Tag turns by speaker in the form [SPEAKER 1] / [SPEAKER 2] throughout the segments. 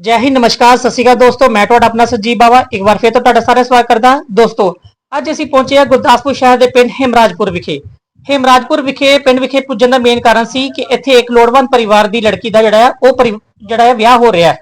[SPEAKER 1] ਜੈ ਹਿੰਦ, ਨਮਸਕਾਰ, ਸਤਿ ਸ਼੍ਰੀ ਅਕਾਲ ਦੋਸਤੋ, ਮੈਂ ਤੁਹਾਡਾ ਆਪਣਾ ਸੰਜੀਵ ਬਾਵਾ, ਇੱਕ ਵਾਰ ਫਿਰ ਤੋਂ ਤੁਹਾਡਾ ਸਾਰਿਆਂ ਸਵਾਗਤ ਕਰਦਾ ਦੋਸਤੋ, ਅੱਜ ਅਸੀਂ ਪਹੁੰਚੇ ਹਾਂ ਗੁਰਦਾਸਪੁਰ ਸ਼ਹਿਰ ਦੇ ਪਿੰਡ ਹਿਮਰਾਜਪੁਰ ਵਿਖੇ। ਹਿਮਰਾਜਪੁਰ ਵਿਖੇ, ਪਿੰਡ ਵਿਖੇ ਪੁੱਜਣ ਦਾ ਮੇਨ ਕਾਰਨ ਸੀ ਕਿ ਇੱਥੇ ਇੱਕ ਲੋੜਵੰਦ ਪਰਿਵਾਰ ਦੀ ਲੜਕੀ ਦਾ ਜਿਹੜਾ ਹੈ ਉਹ ਪਰਿ- ਜਿਹੜਾ ਹੈ ਵਿਆਹ ਹੋ ਰਿਹਾ ਹੈ।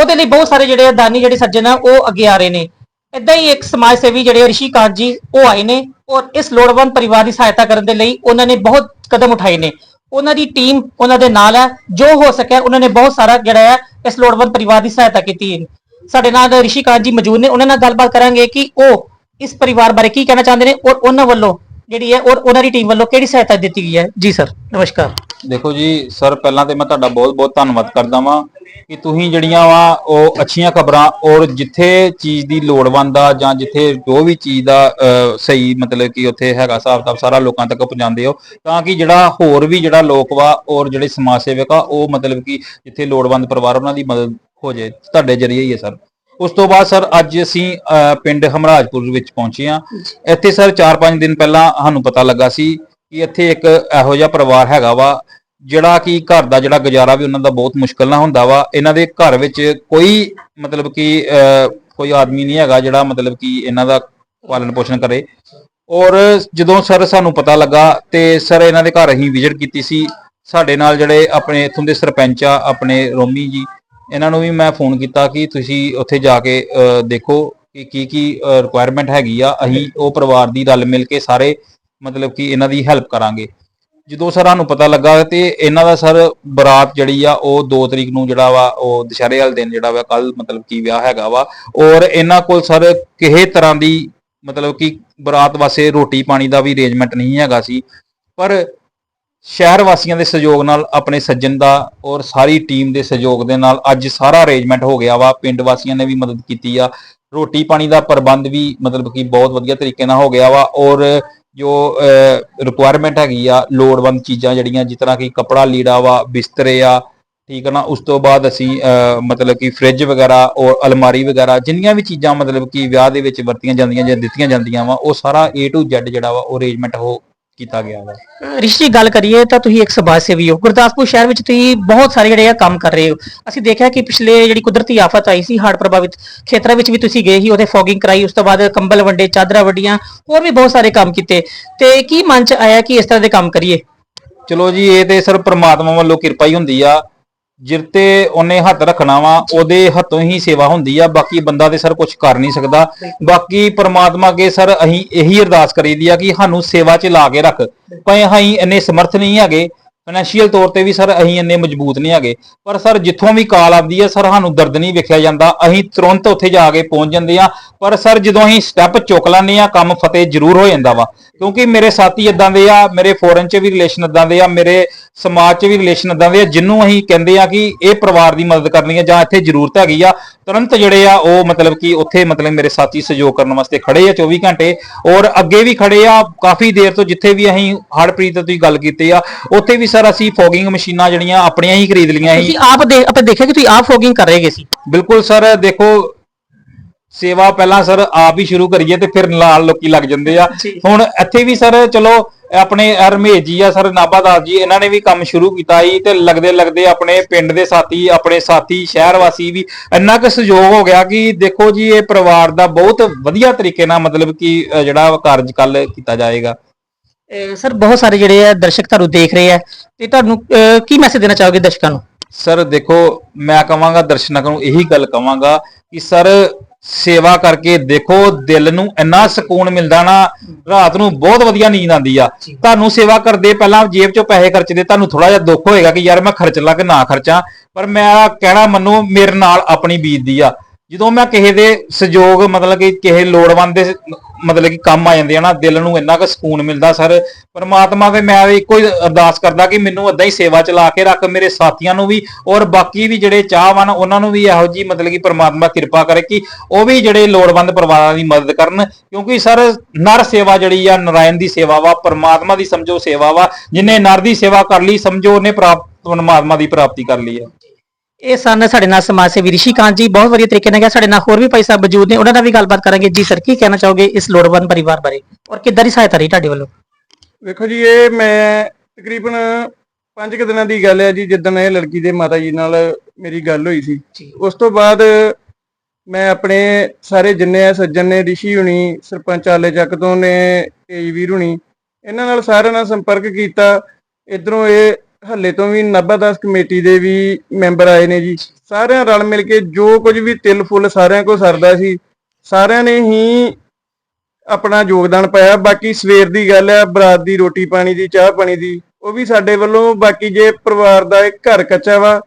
[SPEAKER 1] ਉਹਦੇ ਲਈ ਬਹੁਤ ਸਾਰੇ ਜਿਹੜੇ ਆ ਦਾਨੀ, ਜਿਹੜੇ ਸੱਜਣ ਆ, ਉਹ ਅੱਗੇ ਆ ਰਹੇ ਨੇ। ਇਦਾਂ ਹੀ ਇੱਕ ਸਮਾਜ ਸੇਵੀ ਜਿਹੜੇ ਰਿਸ਼ੀ ਕਾਂਤ ਜੀ, ਉਹ ਆਏ ਨੇ ਔਰ ਇਸ ਲੋੜਵੰਦ ਪਰਿਵਾਰ ਦੀ ਸਹਾਇਤਾ ਕਰਨ ਦੇ ਲਈ ਉਹਨਾਂ ਨੇ ਬਹੁਤ ਕਦਮ ਉਠਾਏ ਨੇ। ਉਹਨਾਂ ਦੀ ਟੀਮ ਉਹਨਾਂ ਦੇ ਨਾਲ ਹੈ। ਜੋ ਹੋ ਸਕਿਆ, ਉਹਨਾਂ ਨੇ ਬਹੁਤ ਸਾਰਾ ਜਿਹੜਾ ਹੈ ਇਸ ਲੋੜਵੰਦ ਪਰਿਵਾਰ ਦੀ ਸਹਾਇਤਾ ਕੀਤੀ ਹੈ। ਸਾਡੇ ਨਾਲ ਰਿਸ਼ੀ ਕਾਂਤ ਜੀ ਮੌਜੂਦ ਨੇ, ਉਹਨਾਂ ਨਾਲ ਗੱਲਬਾਤ ਕਰਾਂਗੇ ਕਿ ਉਹ ਇਸ ਪਰਿਵਾਰ ਬਾਰੇ ਕੀ ਕਹਿਣਾ ਚਾਹੁੰਦੇ ਨੇ ਔਰ ਉਹਨਾਂ ਵੱਲੋਂ ਜਿਹੜੀ ਹੈ ਔਰ ਉਹਨਾਂ ਦੀ ਟੀਮ ਵੱਲੋਂ ਕਿਹੜੀ ਸਹਾਇਤਾ ਦਿੱਤੀ ਗਈ ਹੈ। ਜੀ ਸਰ ਨਮਸਕਾਰ।
[SPEAKER 2] ਦੇਖੋ ਜੀ ਸਰ ਪਹਿਲਾਂ ਤੇ ਮੈਂ ਤੁਹਾਡਾ ਬਹੁਤ-ਬਹੁਤ ਧੰਨਵਾਦ ਕਰਦਾ ਵਾਂ ਕਿ ਤੁਸੀਂ ਜਿਹੜੀਆਂ ਵਾ ਉਹ ਅੱਛੀਆਂ ਖਬਰਾਂ ਔਰ ਜਿੱਥੇ ਚੀਜ਼ ਦੀ ਲੋੜਵੰਦ ਆ ਜਾਂ ਜਿੱਥੇ ਜੋ ਵੀ ਚੀਜ਼ ਦਾ ਸਹੀ ਮਤਲਬ ਕਿ ਉੱਥੇ ਹੈਗਾ ਹਿਸਾਬ ਕਿਤਾਬ ਸਾਰਾ ਲੋਕਾਂ ਤੱਕ ਪਹੁੰਚਾਉਂਦੇ ਹੋ ਤਾਂ ਕਿ ਜਿਹੜਾ ਹੋਰ ਵੀ ਜਿਹੜਾ ਲੋਕ ਵਾ ਔਰ ਜਿਹੜੇ ਸਮਾਜ ਸੇਵਕ ਆ ਉਹ ਮਤਲਬ ਕਿ ਜਿੱਥੇ ਲੋੜਵੰਦ ਪਰਿਵਾਰ ਉਹਨਾਂ ਦੀ ਮਦਦ ਹੋ ਜਾਏ ਤੁਹਾਡੇ ਜਰੀਏ ਹੀ ਹੈ ਸਰ। ਉਸ ਤੋਂ ਬਾਅਦ ਸਰ ਅੱਜ ਅਸੀਂ ਪਿੰਡ ਹਮਰਾਜਪੁਰ ਵਿੱਚ ਪਹੁੰਚੇ ਹਾਂ। ਇੱਥੇ ਸਰ 4-5 ਦਿਨ ਪਹਿਲਾਂ ਸਾਨੂੰ ਪਤਾ ਲੱਗਾ ਸੀ ਕਿ ਇੱਥੇ ਇੱਕ ਇਹੋ ਜਿਹਾ ਪਰਿਵਾਰ ਹੈਗਾ ਵਾ ਜਿਹੜਾ ਕਿ ਘਰ ਦਾ ਜਿਹੜਾ ਗੁਜ਼ਾਰਾ ਵੀ ਉਹਨਾਂ ਦਾ ਬਹੁਤ ਮੁਸ਼ਕਲ ਨਾਲ ਹੁੰਦਾ ਵਾ। ਇਹਨਾਂ ਦੇ ਘਰ ਵਿੱਚ ਕੋਈ ਮਤਲਬ ਕਿ ਅਹ, ਕੋਈ ਆਦਮੀ ਨਹੀਂ ਹੈਗਾ ਜਿਹੜਾ ਮਤਲਬ ਕਿ ਇਹਨਾਂ ਦਾ ਪਾਲਣ ਪੋਸ਼ਣ ਕਰੇ। ਔਰ ਜਦੋਂ ਸਰ ਸਾਨੂੰ ਪਤਾ ਲੱਗਾ ਤੇ ਸਰ ਇਹਨਾਂ ਦੇ ਘਰ ਅਸੀਂ ਵਿਜ਼ਿਟ ਕੀਤੀ ਸੀ ਸਾਡੇ ਨਾਲ ਜਿਹੜੇ ਆਪਣੇ ਇੱਥੋਂ ਦੇ ਸਰਪੰਚ ਆ ਆਪਣੇ ਰੋਮੀ ਜੀ ਇਹਨਾਂ ਨੂੰ ਵੀ ਮੈਂ ਫੋਨ ਕੀਤਾ ਕਿ ਤੁਸੀਂ ਉੱਥੇ ਜਾ ਕੇ ਅਹ, ਦੇਖੋ ਕਿ ਕੀ ਕੀ ਰਿਕੁਆਇਰਮੈਂਟ ਹੈਗੀ ਆ। ਅਸੀਂ ਉਹ ਪਰਿਵਾਰ ਦੀ ਰਲ ਮਿਲ ਕੇ ਸਾਰੇ ਮਤਲਬ ਕਿ ਇਹਨਾਂ ਦੀ ਹੈਲਪ ਕਰਾਂਗੇ। ਜਦੋਂ ਸਰ ਸਾਨੂੰ ਪਤਾ ਲੱਗਾ ਤੇ ਇਹਨਾਂ ਦਾ ਸਰ ਬਰਾਤ ਜਿਹੜੀ ਆ, ਉਹ 2 ਤਰੀਕ ਨੂੰ ਜਿਹੜਾ ਵਾ, ਉਹ ਦੁਸ਼ਹਿਰੇ ਵਾਲੇ ਦਿਨ ਜਿਹੜਾ ਵਾ ਕੱਲ ਮਤਲਬ ਕਿ ਵਿਆਹ ਹੈਗਾ ਵਾ। ਔਰ ਇਹਨਾਂ ਕੋਲ ਸਰ ਕਿਸੇ ਤਰ੍ਹਾਂ ਦੀ ਮਤਲਬ ਕਿ ਬਰਾਤ ਵਾਸਤੇ ਰੋਟੀ ਪਾਣੀ ਦਾ ਵੀ ਅਰੇਂਜਮੈਂਟ ਨਹੀਂ ਹੈਗਾ ਸੀ। ਪਰ ਸ਼ਹਿਰ ਵਾਸੀਆਂ ਦੇ ਸਹਿਯੋਗ ਨਾਲ, ਆਪਣੇ ਸੱਜਣ ਦਾ ਔਰ ਸਾਰੀ ਟੀਮ ਦੇ ਸਹਿਯੋਗ ਦੇ ਨਾਲ ਅੱਜ ਸਾਰਾ ਅਰੇਂਜਮੈਂਟ ਹੋ ਗਿਆ ਵਾ। ਪਿੰਡ ਵਾਸੀਆਂ ਨੇ ਵੀ ਮਦਦ ਕੀਤੀ ਆ। ਰੋਟੀ ਪਾਣੀ ਦਾ ਪ੍ਰਬੰਧ ਵੀ ਮਤਲਬ ਕਿ ਬਹੁਤ ਵਧੀਆ ਤਰੀਕੇ ਨਾਲ ਹੋ ਗਿਆ ਵਾ। ਔਰ ਜੋ ਰਿਕੁਆਇਰਮੈਂਟ ਹੈਗੀ ਆ, ਲੋੜਵੰਦ ਚੀਜ਼ਾਂ ਜਿਹੜੀਆਂ, ਜਿਸ ਤਰ੍ਹਾਂ ਕਿ ਕਪੜਾ ਲੀੜਾ ਵਾ, ਬਿਸਤਰੇ ਆ, ਠੀਕ ਹੈ ਨਾ, ਉਸ ਤੋਂ ਬਾਅਦ ਅਸੀਂ ਮਤਲਬ ਕਿ ਫ੍ਰਿਜ ਵਗੈਰਾ ਔਰ ਅਲਮਾਰੀ ਵਗੈਰਾ, ਜਿੰਨੀਆਂ ਵੀ ਚੀਜ਼ਾਂ ਮਤਲਬ ਕਿ ਵਿਆਹ ਦੇ ਵਿੱਚ ਵਰਤੀਆਂ ਜਾਂਦੀਆਂ ਜਾਂ ਦਿੱਤੀਆਂ ਜਾਂਦੀਆਂ ਵਾ, ਉਹ ਸਾਰਾ A to Z ਜਿਹੜਾ ਵਾ, ਉਹ ਅਰੇਂਜਮੈਂਟ ਹੋ ਕੀਤਾ ਗਿਆ ਵਾ।
[SPEAKER 1] ਰਿਸ਼ੀ ਗੱਲ ਕਰੀਏ ਤਾਂ ਤੁਸੀਂ ਇੱਕ ਸਮਾਜ ਸੇਵੀ ਹੋ। ਗੁਰਦਾਸਪੁਰ ਸ਼ਹਿਰ ਵਿੱਚ ਤੁਸੀਂ ਬਹੁਤ ਸਾਰੇ ਜਿਹੜੇ ਆ ਕੰਮ ਕਰ ਰਹੇ ਹੋ। ਅਸੀਂ ਦੇਖਿਆ ਕਿ ਪਿਛਲੇ ਜਿਹੜੀ ਕੁਦਰਤੀ ਆਫਤ ਆਈ ਸੀ ਹੜ੍ਹ ਪ੍ਰਭਾਵਿਤ ਖੇਤਰਾਂ ਵਿੱਚ ਵੀ ਤੁਸੀਂ ਗਏ ਸੀ ਉਹਦੇ ਫੋਗਿੰਗ ਕਰਾਈ ਉਸ ਤੋਂ ਬਾਅਦ ਕੰਬਲ ਵੰਡੇ ਚਾਦਰਾਂ ਵੰਡੀਆਂ ਹੋਰ ਵੀ ਬਹੁਤ ਸਾਰੇ ਕੰਮ ਕੀਤੇ। ਤੇ ਕੀ ਮਨ ਚ ਆਇਆ ਕਿ ਇਸ ਤਰ੍ਹਾਂ ਦੇ ਕੰਮ ਕਰੀਏ?
[SPEAKER 2] ਚਲੋ ਜੀ ਇਹ ਤੇ ਸਰ ਪ੍ਰਮਾਤਮਾ ਵੱਲੋਂ ਕਿਰਪਾ ਹੀ ਹੁੰਦੀ ਆ। ਜਿਰਤੇ ਉਹਨੇ ਹੱਥ ਰੱਖਣਾ ਵਾ, ਉਹਦੇ ਹੱਥੋਂ ਹੀ ਸੇਵਾ ਹੁੰਦੀ ਆ, ਬਾਕੀ ਬੰਦਾ ਤੇ ਸਰ ਕੁਝ ਕਰ ਨਹੀਂ ਸਕਦਾ। ਬਾਕੀ ਪ੍ਰਮਾਤਮਾ ਅੱਗੇ ਸਰ ਅਸੀਂ ਇਹੀ ਅਰਦਾਸ ਕਰੀਦੀ ਆ ਕਿ ਸਾਨੂੰ ਸੇਵਾ 'ਚ ਲਾ ਕੇ ਰੱਖ। ਭਾਵੇਂ ਅਸੀਂ ਇੰਨੇ ਸਮਰਥ ਨਹੀਂ ਹੈਗੇ ਫਾਈਨੈਂਸ਼ੀਅਲ ਤੌਰ ਤੇ ਵੀ ਸਰ ਅਸੀਂ ਇੰਨੇ ਮਜ਼ਬੂਤ ਨਹੀਂ ਹੈਗੇ। ਪਰ ਸਰ ਜਿੱਥੋਂ ਵੀ ਕਾਲ ਆਉਂਦੀ ਹੈ ਸਰ ਸਾਨੂੰ ਦਰਦ ਨਹੀਂ ਵੇਖਿਆ ਜਾਂਦਾ। ਅਸੀਂ ਤੁਰੰਤ ਉੱਥੇ ਜਾ ਕੇ ਪਹੁੰਚ ਜਾਂਦੇ ਆ। ਪਰ ਸਰ ਜਦੋਂ ਅਸੀਂ ਸਟੈਪ ਚੁੱਕ ਲੈਂਦੇ ਆ, ਕੰਮ ਫਤਿਹ ਜ਼ਰੂਰ ਹੋ ਜਾਂਦਾ ਵਾ। ਕਿਉਂਕਿ ਮੇਰੇ ਸਾਥੀ ਇਦਾਂ ਦੇ ਆ, ਮੇਰੇ ਫੋਰਨ 'ਚ ਵੀ ਰਿਲੇਸ਼ਨ ਇਦਾਂ ਦੇ ਆ, ਮੇਰੇ ਸਮਾਜ 'ਚ ਵੀ ਰਿਲੇਸ਼ਨ ਇਦਾਂ ਦੇ ਆ ਜਿੰਨੂੰ ਅਸੀਂ ਕਹਿੰਦੇ ਆ ਕਿ ਇਹ ਪਰਿਵਾਰ ਦੀ ਮਦਦ ਕਰਨੀ ਹੈ ਜਾਂ ਇੱਥੇ ਜ਼ਰੂਰਤ ਹੈਗੀ ਆ ਤੁਰੰਤ ਜਿਹੜੇ ਆ ਉਹ ਮਤਲਬ ਕਿ ਉੱਥੇ ਮਤਲਬ ਮੇਰੇ ਸਾਥੀ ਸਹਿਯੋਗ ਕਰਨ ਵਾਸਤੇ ਖੜੇ ਆ 24 ਘੰਟੇ ਔਰ ਅੱਗੇ ਵੀ ਖੜੇ ਆ ਕਾਫੀ ਦੇਰ ਤੋਂ ਜਿੱਥੇ ਵੀ ਅਸੀਂ ਹੜਪ੍ਰੀਤ ਤੋਂ ਤੁਸੀਂ ਗੱਲ ਕੀਤੀ ਆ ਉੱਥੇ ਵੀ ਸਰ ਅਸੀਂ ਫੋਗਿੰਗ ਮਸ਼ੀਨਾਂ ਜਿਹੜੀਆਂ ਆਪਣੀਆਂ ਹੀ ਖਰੀਦ ਲਈਆਂ ਸੀ।
[SPEAKER 1] ਤੁਸੀਂ ਆਪ ਦੇ ਆਪਾਂ ਦੇਖਿਆ ਕਿ ਤੁਸੀਂ ਆਪ ਫੋਗਿੰਗ ਕਰ ਰਹੇਗੇ ਸੀ।
[SPEAKER 2] ਬਿਲਕੁਲ ਸਰ ਦੇਖੋ ਸੇਵਾ ਪਹਿਲਾਂ ਸਰ ਆਪ ਹੀ ਸ਼ੁਰੂ ਕਰੀਏ ਤੇ ਫਿਰ ਨਾਲ ਲੋਕੀ ਲੱਗ ਜਾਂਦੇ ਆ।
[SPEAKER 1] ਜੀ।
[SPEAKER 2] ਹੁਣ ਇੱਥੇ ਵੀ ਸਰ ਚਲੋ ਆਪਣੇ ਹਰਮੇਸ਼ ਜੀ ਆ ਸਰ ਨਾਭਾਦਾਸ ਜੀ ਇਹਨਾਂ ਨੇ ਵੀ ਕੰਮ ਸ਼ੁਰੂ ਕੀਤਾ ਸੀ ਤੇ ਲੱਗਦੇ ਲੱਗਦੇ ਆਪਣੇ ਪਿੰਡ ਦੇ ਸਾਥੀ ਆਪਣੇ ਸਾਥੀ ਸ਼ਹਿਰ ਵਾਸੀ ਵੀ ਇੰਨਾ ਕੁ ਸਹਿਯੋਗ ਹੋ ਗਿਆ ਕਿ ਦੇਖੋ ਜੀ ਇਹ ਪਰਿਵਾਰ ਦਾ ਬਹੁਤ ਵਧੀਆ ਤਰੀਕੇ ਨਾਲ ਮਤਲਬ ਕਿ ਅ, ਜਿਹੜਾ ਕਾਰਜ ਕੱਲ ਕੀਤਾ ਜਾਏਗਾ।
[SPEAKER 1] ਅਹ ਸਰ ਬਹੁਤ ਸਾਰੇ ਜਿਹੜੇ ਆ ਦਰਸ਼ਕ ਤੁਹਾਨੂੰ ਦੇਖ ਰਹੇ ਆ ਤੇ ਤੁਹਾਨੂੰ ਅਹ ਕੀ ਮੈਸੇਜ ਦੇਣਾ ਚਾਹੋਗੇ ਦਰਸ਼ਕਾਂ ਨੂੰ?
[SPEAKER 2] ਸਰ ਦੇਖੋ ਮੈਂ ਕਵਾਂਗਾ ਦਰਸ਼ਕਾਂ ਨੂੰ ਇਹੀ ਗੱਲ ਕਵਾਂਗਾ ਕਿ ਸਰ ਸੇਵਾ ਕਰਕੇ ਦੇਖੋ ਦਿਲ ਨੂੰ ਇੰਨਾ ਸਕੂਨ ਮਿਲਦਾ ਨਾ ਰਾਤ ਨੂੰ ਬਹੁਤ ਵਧੀਆ ਨੀਂਦ ਆਉਂਦੀ ਆ। ਤੁਹਾਨੂੰ ਸੇਵਾ ਕਰਦੇ ਪਹਿਲਾਂ ਜੇਬ ਚੋਂ ਪੈਸੇ ਖਰਚਦੇ ਤੁਹਾਨੂੰ ਥੋੜਾ ਜਿਹਾ ਦੁੱਖ ਹੋਏਗਾ ਕਿ ਯਾਰ ਮੈਂ ਖਰਚ ਲਾ ਕਿ ਨਾ ਖਰਚਾਂ ਪਰ ਮੈਂ ਕਹਿਣਾ ਮੰਨੋ ਮੇਰੇ ਨਾਲ ਆਪਣੀ ਬੀਤਦੀ ਆ। ਜਦੋਂ ਮੈਂ ਕਿਸੇ ਦੇ ਸਹਿਯੋਗ, ਮਤਲਬ ਕਿ ਕਿਸੇ ਲੋੜਵੰਦ ਦੇ ਮਤਲਬ ਕਿ ਕੰਮ ਆ ਜਾਂਦੇ ਆ ਨਾ, ਦਿਲ ਨੂੰ ਇੰਨਾ ਕੁ ਸਕੂਨ ਮਿਲਦਾ ਸਰ, ਪਰਮਾਤਮਾ ਦੇ ਮੈਂ ਇੱਕੋ ਹੀ ਅਰਦਾਸ ਕਰਦਾ ਕਿ ਮੈਨੂੰ ਏਦਾਂ ਹੀ ਸੇਵਾ ਚਲਾ ਕੇ ਰੱਖ ਮੇਰੇ ਸਾਥੀਆਂ ਨੂੰ ਵੀ ਔਰ ਬਾਕੀ ਵੀ ਜਿਹੜੇ ਚਾਹਵਾਨ ਉਹਨਾਂ ਨੂੰ ਵੀ ਇਹੋ ਜੀ ਮਤਲਬ ਕਿ ਪਰਮਾਤਮਾ ਕਿਰਪਾ ਕਰੇ ਕਿ ਉਹ ਵੀ ਜਿਹੜੇ ਲੋੜਵੰਦ ਪਰਿਵਾਰਾਂ ਦੀ ਮਦਦ ਕਰਨ, ਕਿਉਂਕਿ ਸਰ ਨਰ ਸੇਵਾ ਜਿਹੜੀ ਆ, ਨਰਾਇਣ ਦੀ ਸੇਵਾ ਵਾ, ਪਰਮਾਤਮਾ ਦੀ ਸਮਝੋ ਸੇਵਾ ਵਾ, ਜਿਨੇ ਨਰ ਦੀ ਸੇਵਾ ਕਰ ਲਈ, ਸਮਝੋ ਉਹਨੇ ਪ੍ਰਾਪਤ ਪਰਮਾਤਮਾ ਦੀ ਪ੍ਰਾਪਤੀ ਕਰ ਲਈ ਹੈ
[SPEAKER 1] ਇਹ ਸਨ ਸਾਡੇ ਨਾਲ ਸਮਾਜ ਸੇਵੀ ਰਿਸ਼ੀ ਕਾਂਤ ਜੀ ਬਹੁਤ ਵਧੀਆ ਤਰੀਕੇ ਨਾਲ ਗਿਆ। ਸਾਡੇ ਨਾਲ ਹੋਰ ਵੀ ਭਾਈ ਸਾਹਿਬ ਮੌਜੂਦ ਨੇ ਉਹਨਾਂ ਨਾਲ ਵੀ ਗੱਲਬਾਤ ਕਰਾਂਗੇ। ਜੀ ਸਰ ਕੀ ਕਹਿਣਾ ਚਾਹੋਗੇ ਇਸ ਲੋੜਵੰਦ ਪਰਿਵਾਰ ਬਾਰੇ? ਔਰ ਕਿੱਦਾਂ ਦੀ ਸਹਾਇਤਾ ਰਹੀ ਤੁਹਾਡੇ ਵੱਲੋਂ?
[SPEAKER 3] ਵੇਖੋ ਜੀ ਇਹ ਮੈਂ ਤਕਰੀਬਨ ਪੰਜ ਕੁ ਦਿਨਾਂ ਦੀ ਗੱਲ ਹੈ ਜੀ ਜਿੱਦਣ ਇਹ ਲੜਕੀ ਦੇ ਮਾਤਾ ਜੀ ਨਾਲ ਮੇਰੀ ਗੱਲ ਹੋਈ ਸੀ। ਉਸ ਤੋਂ ਬਾਅਦ ਮੈਂ ਆਪਣੇ ਸਾਰੇ ਜਿੰਨੇ ਆ ਸੱਜਣ ਨੇ ਰਿਸ਼ੀ ਹੁਣੀ ਸਰਪੰਚ ਆਲੇ ਚੱਕ ਤੋਂ ਨੇ ਤੇਜਵੀਰ ਹੁਣੀ ਇਹਨਾਂ ਨਾਲ ਸਾਰਿਆਂ ਨਾਲ ਸੰਪਰਕ ਕੀਤਾ। ਇਧਰੋਂ ਇਹ ਹੱਲੇ ਤੋਂ ਵੀ ਨਾਭਾ ਦਾਸ ਕਮੇਟੀ ਦੇ ਵੀ ਮੈਂਬਰ ਆਏ ਨੇ ਜੀ। ਸਾਰਿਆਂ ਰਲ ਮਿਲ ਕੇ ਜੋ ਕੁਝ ਵੀ ਤਿਲ ਫੁੱਲ ਸਾਰਿਆਂ ਕੋ ਸਰਦਾ ਸੀ। ਸਾਰਿਆਂ ਨੇ ਹੀ ਆਪਣਾ ਯੋਗਦਾਨ ਪਾਇਆ। ਬਾਕੀ ਸਵੇਰ ਦੀ ਗੱਲ ਹੈ, ਬਰਾਤ ਦੀ ਰੋਟੀ ਪਾਣੀ ਦੀ, ਚਾਹ ਪਾਣੀ ਦੀ, ਉਹ ਵੀ ਸਾਡੇ ਵੱਲੋਂ। ਬਾਕੀ ਜੇ ਪਰਿਵਾਰ ਦਾ ਇੱਕ ਘਰ ਕੱਚਾ ਵਾ,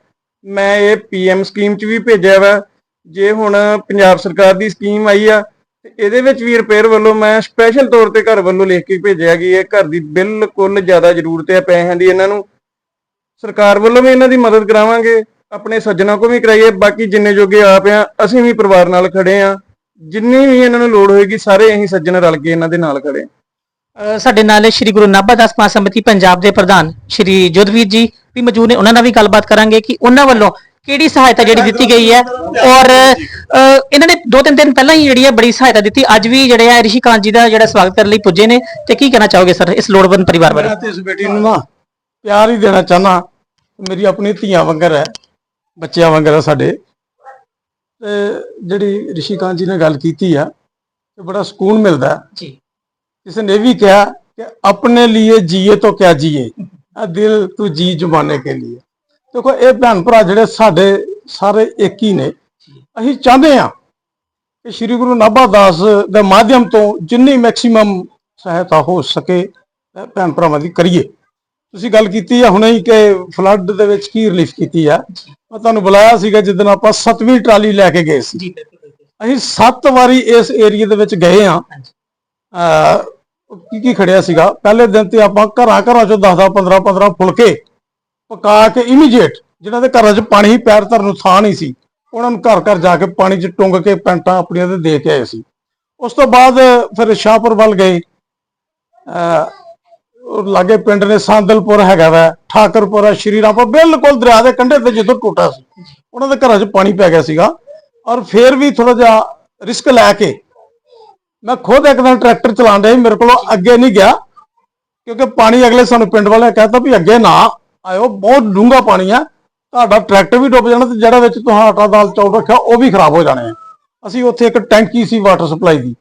[SPEAKER 3] ਮੈਂ ਇਹ ਪੀਐਮ ਸਕੀਮ 'ਚ ਵੀ ਭੇਜਿਆ ਵਾ। ਜੇ ਹੁਣ ਪੰਜਾਬ ਸਰਕਾਰ ਦੀ ਸਕੀਮ ਆਈ ਆ, ਤੇ ਇਹਦੇ ਵਿੱਚ ਵੀ ਰਿਪੇਅਰ ਵੱਲੋਂ ਮੈਂ ਸਪੈਸ਼ਲ ਤੌਰ ਤੇ ਘਰ ਵੱਲੋਂ ਲਿਖ ਕੇ ਭੇਜਿਆ ਕਿ ਇਹ ਘਰ ਦੀ ਬਿਲਕੁਲ ਜ਼ਿਆਦਾ ਜ਼ਰੂਰਤ ਹੈ ਪੈਸਿਆਂ ਦੀ ਇਹਨਾਂ ਨੂੰ। ਸਰਕਾਰ ਵੱਲੋਂ ਵੀ ਇਹਨਾਂ ਦੀ ਮਦਦ ਕਰਾਵਾਂਗੇ ਆਪਣੇ ਸੱਜਣਾ ਕੋ ਵੀ ਕਰਾਈਏ ਬਾਕੀ ਜਿੰਨੇ ਜੋਗੇ ਆਪ ਆ ਅਸੀਂ ਵੀ ਪਰਿਵਾਰ ਨਾਲ ਖੜੇ ਆ। ਜਿੰਨੀ ਵੀ ਇਹਨਾਂ ਨੂੰ ਲੋੜ ਹੋਏਗੀ ਸਾਰੇ ਅਸੀਂ ਸੱਜਣ ਰਲ ਕੇ ਇਹਨਾਂ ਦੇ ਨਾਲ ਖੜੇ
[SPEAKER 1] ਸਾਡੇ ਨਾਲ ਸ਼੍ਰੀ ਗੁਰੂ ਨਾਭਾ ਦਾਸ ਮਹਾਸਮਿਤੀ ਪੰਜਾਬ ਦੇ ਪ੍ਰਧਾਨ ਸ਼੍ਰੀ ਜੋਧਵੀਰ ਜੀ ਵੀ ਮੌਜੂਦ ਨੇ ਉਹਨਾਂ ਨਾਲ ਵੀ ਗੱਲਬਾਤ ਕਰਾਂਗੇ ਕਿ ਉਹਨਾਂ ਵੱਲੋਂ ਕਿਹੜੀ ਸਹਾਇਤਾ ਜਿਹੜੀ ਦਿੱਤੀ ਗਈ ਹੈ। ਔਰ ਇਹਨਾਂ ਨੇ ਦੋ ਤਿੰਨ ਦਿਨ ਪਹਿਲਾਂ ਹੀ ਜਿਹੜੀ ਹੈ ਬੜੀ ਸਹਾਇਤਾ ਦਿੱਤੀ। ਅੱਜ ਵੀ ਜਿਹੜੇ ਆ ਰਿਸ਼ੀ ਕਾਂਤ ਜੀ ਦਾ ਜਿਹੜਾ ਸਵਾਗਤ ਕਰਨ ਲਈ ਪੁੱਜੇ ਨੇ। ਤੇ ਕੀ ਕਹਿਣਾ ਚਾਹੋਗੇ ਸਰ ਇਸ ਲੋੜਵੰਦ ਪਰਿਵਾਰ ਬਾਰੇ?
[SPEAKER 4] ਮੈਂ ਤੇ ਇਸ ਬੇਟੀ ਨੂੰ ਨਾ ਪਿਆਰ ਹੀ ਦੇਣਾ ਚਾਹਨਾ ਮੇਰੀ ਆਪਣੀ ਧੀਆਂ ਵਾਂਗਰ ਹੈ ਬੱਚਿਆਂ ਵਾਂਗਰ ਹੈ ਸਾਡੇ। ਤੇ ਜਿਹੜੀ ਰਿਸ਼ੀਕਾਂਤ ਜੀ ਨੇ ਗੱਲ ਕੀਤੀ ਆ ਤੇ ਬੜਾ ਸਕੂਨ ਮਿਲਦਾ।
[SPEAKER 1] ਜੀ।
[SPEAKER 4] ਕਿਸੇ ਨੇ ਵੀ ਕਿਹਾ ਕਿ ਆਪਣੇ ਲਈ ਜੀਏ ਤਾਂ ਕਿਆ ਜੀਏ ਆ ਦਿਲ ਤੂੰ ਜੀ ਜਮਾਨੇ ਕੇ ਲਈ ਦੇਖੋ ਇਹ ਭੈਣ ਭਰਾ ਜਿਹੜੇ ਸਾਡੇ ਸਾਰੇ ਇੱਕ ਹੀ ਨੇ। ਅਸੀਂ ਚਾਹੁੰਦੇ ਆ ਕਿ ਸ੍ਰੀ ਗੁਰੂ ਨਾਭਾ ਦਾਸ ਦੇ ਮਾਧਿਅਮ ਤੋਂ ਜਿੰਨੀ ਮੈਕਸਿਮਮ ਸਹਾਇਤਾ ਹੋ ਸਕੇ ਭੈਣ ਭਰਾਵਾਂ ਦੀ ਕਰੀਏ। ਤੁਸੀਂ ਗੱਲ ਕੀਤੀ ਆ ਹੁਣੇ ਹੀ ਕਿ ਫਲੱਡ ਦੇ ਵਿੱਚ ਕੀ ਰਿਲੀਫ ਕੀਤੀ ਆ। ਮੈਂ ਤੁਹਾਨੂੰ ਬੁਲਾਇਆ ਸੀਗਾ ਜਿੱਦਣ ਆਪਾਂ ਸੱਤਵੀਂ ਟਰਾਲੀ ਲੈ ਕੇ ਗਏ ਸੀ। ਅਸੀਂ ਸੱਤ ਵਾਰੀ ਇਸ ਏਰੀਆ ਦੇ ਵਿੱਚ ਗਏ ਆ। ਕੀ ਕੀ ਖੜਿਆ ਸੀਗਾ? ਪਹਿਲੇ ਦਿਨ ਤੇ ਆਪਾਂ ਘਰਾਂ ਘਰਾਂ ਚੋਂ 10 10 15 15 ਫੁਲਕੇ ਪਕਾ ਕੇ ਇਮੀਡੀਏਟ ਜਿਨ੍ਹਾਂ ਦੇ ਘਰਾਂ 'ਚ ਪਾਣੀ ਹੀ ਪੈਰ ਧਰਨ ਨੂੰ ਥਾਂ ਨਹੀਂ ਸੀ ਉਹਨਾਂ ਨੂੰ ਘਰ ਘਰ ਜਾ ਕੇ ਪਾਣੀ 'ਚ ਟੁੰਗ ਕੇ ਪੈਂਟਾਂ ਆਪਣੀਆਂ ਤੇ ਦੇ ਕੇ ਆਏ ਸੀ। ਉਸ ਤੋਂ ਬਾਅਦ ਫਿਰ ਸ਼ਾਹਪੁਰ ਵੱਲ ਗਏ। ਲਾਗੇ ਪਿੰਡ ਨੇ ਸਾਂਦਲਪੁਰ ਹੈਗਾ ਵਾ, ਠਾਕਰਪੁਰ ਹੈ ਸ਼੍ਰੀ ਰਾਮਪੁਰ ਬਿਲਕੁਲ ਦਰਿਆ ਦੇ ਕੰਢੇ ਤੇ ਜਦੋਂ ਟੁੱਟਾ ਸੀ, ਉਹਨਾਂ ਦੇ ਘਰਾਂ 'ਚ ਪਾਣੀ ਪੈ ਗਿਆ ਸੀਗਾ ਔਰ ਫਿਰ ਵੀ ਥੋੜਾ ਜਿਹਾ ਰਿਸਕ ਲੈ ਕੇ ਮੈਂ ਖੁਦ ਇੱਕ ਦਿਨ ਟਰੈਕਟਰ ਚਲਾਉਣ ਡਿਆ ਸੀ, ਮੇਰੇ ਕੋਲੋਂ ਅੱਗੇ ਨਹੀਂ ਗਿਆ, ਕਿਉਂਕਿ ਪਾਣੀ ਅਗਲੇ ਸਾਨੂੰ ਪਿੰਡ ਵਾਲਿਆਂ ਕਹਿੰਦਾ ਵੀ ਅੱਗੇ ਨਾ ਆਇਓ, ਬਹੁਤ ਡੂੰਘਾ ਪਾਣੀ ਆ, ਤੁਹਾਡਾ ਟਰੈਕਟਰ ਵੀ ਡੁੱਬ ਜਾਣਾ ਤੇ ਜਿਹੜਾ ਵਿੱਚ ਤੁਸੀਂ ਆਟਾ ਦਾਲ ਚੌਲ ਰੱਖਿਆ, ਉਹ ਵੀ ਖਰਾਬ ਹੋ ਜਾਣੇ ਆ। ਅਸੀਂ ਉੱਥੇ ਇੱਕ ਟੈਂਕੀ ਸੀ ਵਾਟਰ ਸਪਲਾਈ ਦੀ,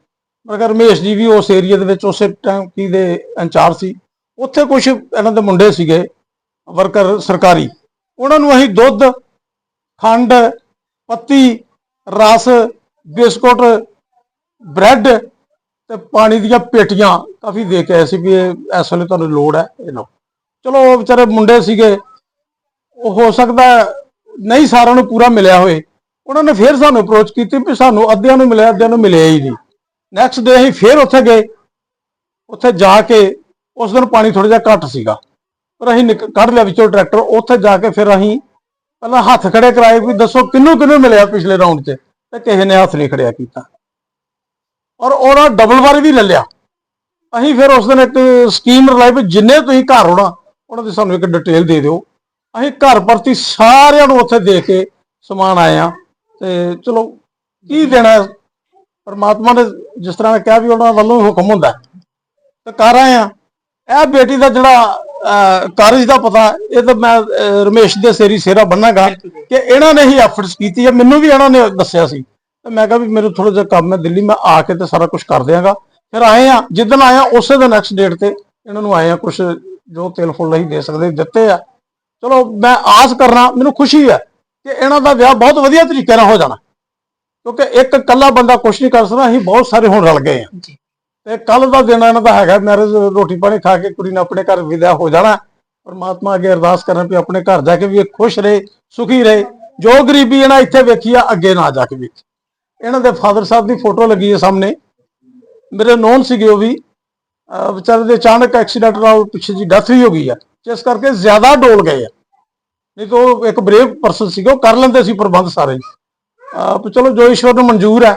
[SPEAKER 4] ਮਗਰ ਰਮੇਸ਼ ਜੀ ਵੀ ਉਸ ਏਰੀਆ ਦੇ ਵਿੱਚ, ਉਸੇ ਟੈਂਕੀ ਦੇ ਇੰਚਾਰਜ ਸੀ। ਉੱਥੇ ਕੁਝ ਇਹਨਾਂ ਦੇ ਮੁੰਡੇ ਸੀਗੇ, ਵਰਕਰ ਸਰਕਾਰੀ। ਉਹਨਾਂ ਨੂੰ ਅਸੀਂ ਦੁੱਧ, ਖੰਡ, ਪੱਤੀ, ਰਸ, ਬਿਸਕੁਟ, ਬ੍ਰੈਡ ਤੇ ਪਾਣੀ ਦੀਆਂ ਪੇਟੀਆਂ ਕਾਫੀ ਦੇ ਕੇ ਆਏ ਸੀ ਵੀ ਇਹ ਇਸ ਵੇਲੇ ਤੁਹਾਨੂੰ ਲੋੜ ਹੈ ਇਹ ਲਓ। ਚਲੋ, ਉਹ ਵਿਚਾਰੇ ਮੁੰਡੇ ਸੀਗੇ, ਉਹ ਹੋ ਸਕਦਾ ਨਹੀਂ ਸਾਰਿਆਂ ਨੂੰ ਪੂਰਾ ਮਿਲਿਆ ਹੋਏ ਉਹਨਾਂ ਨੇ ਫਿਰ ਸਾਨੂੰ ਅਪਰੋਚ ਕੀਤੀ ਵੀ ਸਾਨੂੰ ਅੱਧਿਆਂ ਨੂੰ ਮਿਲਿਆ, ਅੱਧਿਆਂ ਨੂੰ ਮਿਲਿਆ ਹੀ ਨਹੀਂ। ਨੈਕਸਟ ਡੇ ਅਸੀਂ ਫਿਰ ਉੱਥੇ ਗਏ। ਉੱਥੇ ਜਾ ਕੇ ਉਸ ਦਿਨ ਪਾਣੀ ਥੋੜਾ ਜਿਹਾ ਘੱਟ ਸੀਗਾ। ਪਰ ਅਸੀਂ ਨਿਕ- ਕੱਢ ਲਿਆ ਵਿੱਚੋਂ ਟਰੈਕਟਰ, ਉੱਥੇ ਜਾ ਕੇ ਫਿਰ ਅਸੀਂ ਪਹਿਲਾਂ ਹੱਥ ਖੜੇ ਕਰਾਏ ਵੀ ਦੱਸੋ ਕਿੰਨੂੰ ਕਿੰਨੂੰ ਮਿਲਿਆ ਪਿਛਲੇ ਰਾਉਂਡ 'ਚ? ਤੇ ਕਿਸੇ ਨੇ ਹੱਥ ਨਹੀਂ ਖੜਿਆ ਕੀਤਾ। ਔਰ ਉਹਨਾਂ ਡਬਲ ਵਾਰ ਵੀ ਲੈ ਲਿਆ। ਅਸੀਂ ਫਿਰ ਉਸ ਦਿਨ ਇੱਕ ਸਕੀਮ ਰਲਾਈ ਵੀ ਜਿੰਨੇ ਤੁਸੀਂ ਘਰ ਹੋਣਾ ਉਹਨਾਂ ਦੀ ਸਾਨੂੰ ਇੱਕ ਡਿਟੇਲ ਦੇ ਦਿਓ। ਅਸੀਂ ਘਰ ਪ੍ਰਤੀ ਸਾਰਿਆਂ ਨੂੰ ਉੱਥੇ ਦੇ ਕੇ ਸਮਾਨ ਆਏ ਆ ਤੇ ਚਲੋ, ਕੀ ਦੇਣਾ? ਹੈ? ਪਰਮਾਤਮਾ ਨੇ ਜਿਸ ਤਰ੍ਹਾਂ ਕਿਹਾ ਵੀ ਉਹਨਾਂ ਵੱਲੋਂ ਹੁਕਮ ਹੁੰਦਾ। ਹੈ। ਤੇ ਕਰ ਆਏ ਆ ਇਹ ਬੇਟੀ ਦਾ ਜਿਹੜਾ ਕਾਰਜ ਦਾ ਪਤਾ, ਇਹ ਤਾਂ ਮੈਂ ਰਮੇਸ਼ ਦੇ ਸੇਰੀ ਸੇਰਾ ਬੰਨਾਗਾ ਕਿ ਇਹਨਾਂ ਨੇ ਹੀ ਐਫਰਟਸ ਕੀਤੀ ਹੈ। ਮੈਨੂੰ ਵੀ ਇਹਨਾਂ ਨੇ ਦੱਸਿਆ ਸੀ। ਤੇ ਮੈਂ ਕਿਹਾ ਵੀ ਮੈਨੂੰ ਥੋੜਾ ਜਿਹਾ ਕੰਮ ਹੈ ਦਿੱਲੀ, ਮੈਂ ਆ ਕੇ ਤੇ ਸਾਰਾ ਕੁਝ ਕਰ ਦਿਆਂਗਾ। ਫਿਰ ਆਏ ਆ ਜਿੱਦਣ ਆਇਆ ਉਸੇ ਦਿਨ ਨੈਕਸਟ ਡੇਟ ਤੇ ਇਹਨਾਂ ਨੂੰ ਆਏ ਆ ਕੁਝ ਜੋ ਤੇਲ ਫੁੱਲ ਨਹੀਂ ਦੇ ਸਕਦੇ, ਦਿੱਤੇ ਆ। ਚਲੋ, ਮੈਂ ਆਸ ਕਰਨਾ, ਮੈਨੂੰ ਖੁਸ਼ੀ ਹੈ ਕਿ ਇਹਨਾਂ ਦਾ ਵਿਆਹ ਬਹੁਤ ਵਧੀਆ ਤਰੀਕੇ ਨਾਲ ਹੋ ਜਾਣਾ। ਕਿਉਂਕਿ ਇੱਕ ਇਕੱਲਾ ਬੰਦਾ ਕੁਝ ਨਹੀਂ ਕਰ ਸਕਦਾ, ਅਸੀਂ ਬਹੁਤ ਸਾਰੇ ਹੁਣ ਰਲ ਗਏ ਆ ਤੇ ਕੱਲ ਦਾ ਦਿਨ ਇਹਨਾਂ ਦਾ ਹੈਗਾ ਮੈਰਿਜ ਰੋਟੀ ਪਾਣੀ ਖਾ ਕੇ ਕੁੜੀ ਨੇ ਆਪਣੇ ਘਰ ਵਿਦਾ ਹੋ ਜਾਣਾ। ਪਰਮਾਤਮਾ ਅੱਗੇ ਅਰਦਾਸ ਕਰਨ ਵੀ ਆਪਣੇ ਘਰ ਜਾ ਕੇ ਵੀ ਇਹ ਖੁਸ਼ ਰਹੇ, ਸੁਖੀ ਰਹੇ। ਜੋ ਗਰੀਬੀ ਇਹਨਾਂ ਇੱਥੇ ਵੇਖੀ ਆ, ਅੱਗੇ ਨਾ ਜਾ ਕੇ ਵੇਖੀ। ਇਹਨਾਂ ਦੇ ਫਾਦਰ ਸਾਹਿਬ ਦੀ ਫੋਟੋ ਲੱਗੀ ਹੈ ਸਾਹਮਣੇ। ਮੇਰੇ ਨੋਨ ਸੀਗੇ ਉਹ ਵੀ। ਅਹ ਵਿਚਾਰੇ ਦੇ ਅਚਾਨਕ ਐਕਸੀਡੈਂਟ ਨਾਲ ਪਿੱਛੇ ਜੀ ਡੈਥ ਵੀ ਹੋ ਗਈ ਆ। ਜਿਸ ਕਰਕੇ ਜ਼ਿਆਦਾ ਡੋਲ ਗਏ ਆ। ਨਹੀਂ ਤਾਂ ਉਹ ਇੱਕ ਬਰੇਵ ਪਰਸਨ ਸੀਗਾ, ਉਹ ਕਰ ਲੈਂਦੇ ਸੀ ਪ੍ਰਬੰਧ ਸਾਰੇ। ਚਲੋ ਜੋ ਈਸ਼ਵਰ ਨੂੰ ਮਨਜ਼ੂਰ ਹੈ,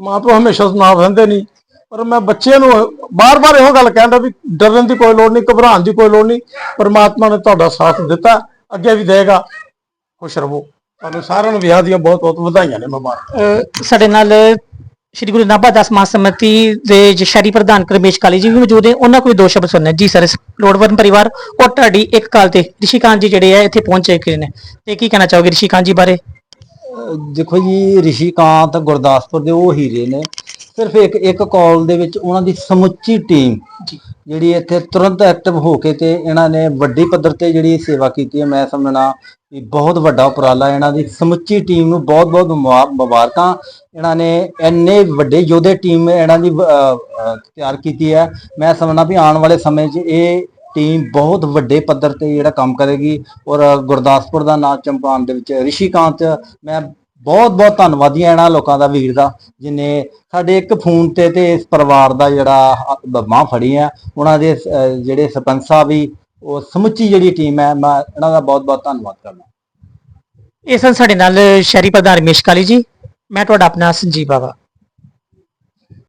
[SPEAKER 4] ਮਾਂ ਪਿਓ ਹਮੇਸ਼ਾ ਸੁਣਾ ਰਹਿੰਦੇ ਨਹੀਂ ਪਰ ਮੈਂ ਬੱਚੇ ਨੂੰ ਬਾਰ-ਬਾਰ ਇਹੋ ਗੱਲ ਕਹਿੰਦਾ ਵੀ ਡਰਨ ਦੀ ਕੋਈ ਲੋੜ ਨਹੀਂ ਘਬਰਾਉਣ ਦੀ ਕੋਈ ਲੋੜ ਨਹੀਂ। ਪਰਮਾਤਮਾ ਨੇ ਤੁਹਾਡਾ ਸਾਥ ਦਿੱਤਾ ਅੱਗੇ ਵੀ ਦੇਗਾ ਖੁਸ਼ ਰਹੋ। ਤੁਹਾਨੂੰ ਸਾਰਿਆਂ ਨੂੰ ਵਿਆਹ ਦੀਆਂ ਬਹੁਤ-ਬਹੁਤ ਵਧਾਈਆਂ ਨੇ ਮੁਬਾਰਕ
[SPEAKER 1] ਸਾਡੇ ਨਾਲ ਸ਼੍ਰੀ ਗੁਰੂ ਨਾਭਾ ਦਾਸ ਮਹਾਸਮਿਤੀ ਦੇ ਜੋ ਸ਼ਹਿਰੀ ਪ੍ਰਧਾਨ ਰਮੇਸ਼ ਕਾਲੀ ਜੀ ਵੀ ਮੌਜੂਦ ਹੈ ਉਹਨਾਂ ਕੋਈ ਦੋ ਸ਼ਬਦ ਸੁਣਨੇ ਜੀ ਸਰ ਇਸ ਲੋੜਵੰਦ ਪਰਿਵਾਰ ਔਰ ਤੁਹਾਡੀ ਇੱਕ ਕਾਲ ਤੇ ਰਿਸ਼ੀਕਾਂਤ ਜੀ ਜਿਹੜੇ ਆ ਇੱਥੇ ਪਹੁੰਚੇ ਕਿ ਨੇ। ਤੇ ਕੀ ਕਹਿਣਾ ਚਾਹੋਗੇ ਰਿਸ਼ੀਕਾਂਤ ਜੀ ਬਾਰੇ?
[SPEAKER 5] ਦੇਖੋ ਜੀ ਰਿਸ਼ੀਕਾਂਤ ਗੁਰਦਾਸਪੁਰ ਦੇ ਉਹ ਹੀਰੇ ਨੇ। ਸਿਰਫ ਇੱਕ ਇੱਕ ਕਾਲ ਦੇ ਵਿੱਚ ਉਹਨਾਂ ਦੀ ਸਮੁੱਚੀ ਟੀਮ। ਜਿਹੜੀ ਇੱਥੇ ਤੁਰੰਤ ਐਕਟਿਵ ਹੋ ਕੇ ਤੇ ਇਹਨਾਂ ਨੇ ਵੱਡੀ ਪੱਧਰ ਤੇ ਜਿਹੜੀ ਸੇਵਾ ਕੀਤੀ ਹੈ ਮੈਂ ਸਮਝਣਾ ਕਿ ਬਹੁਤ ਵੱਡਾ ਉਪਰਾਲਾ ਇਹਨਾਂ ਦੀ ਸਮੁੱਚੀ ਟੀਮ ਨੂੰ ਬਹੁਤ ਬਹੁਤ ਮੁਬਾ- ਮੁਬਾਰਕਾਂ। ਇਹਨਾਂ ਨੇ ਇੰਨੇ ਵੱਡੇ ਯੋਧੇ ਟੀਮ ਇਹਨਾਂ ਦੀ ਤਿਆਰ ਕੀਤੀ ਹੈ। ਮੈਂ ਸਮਝਣਾ ਵੀ ਆਉਣ ਵਾਲੇ ਸਮੇਂ 'ਚ ਇਹ ਟੀਮ ਬਹੁਤ ਵੱਡੇ ਪੱਧਰ ਤੇ ਜਿਹੜਾ ਕੰਮ ਕਰੇਗੀ ਔਰ ਗੁਰਦਾਸਪੁਰ ਦਾ ਨਾਮ ਚੰਪਾਨ ਦੇ ਵਿੱਚ ਰਿਸ਼ੀਕਾਂਤ ਮੈਂ ਬਹੁਤ ਬਹੁਤ ਧੰਨਵਾਦੀ ਹਾਂ ਇਹਨਾਂ ਲੋਕਾਂ ਦਾ ਵੀਰ ਦਾ, ਜਿਨੇ ਸਾਡੇ ਇੱਕ ਫੋਨ ਤੇ ਤੇ ਇਸ ਪਰਿਵਾਰ ਦਾ ਜਿਹੜਾ ਬਾਹ ਫੜੀ ਹੈ ਉਹਨਾਂ ਦੇ ਜਿਹੜੇ ਸਰਪੰਚ ਸਾਹਿਬ ਵੀ, ਉਹ ਸਮੁੱਚੀ ਜਿਹੜੀ ਟੀਮ ਹੈ, ਮੈਂ ਇਹਨਾਂ ਦਾ ਬਹੁਤ ਬਹੁਤ ਧੰਨਵਾਦ ਕਰਦਾ।
[SPEAKER 1] ਇਹ ਸਨ ਸਾਡੇ ਨਾਲ ਸ਼ਹਿਰੀ ਪ੍ਰਧਾਨ ਰਮੇਸ਼ ਕਾਲੀ ਜੀ, ਮੈਂ ਤੁਹਾਡਾ ਆਪਣਾ ਸੰਜੀਵ ਬਾਵਾ।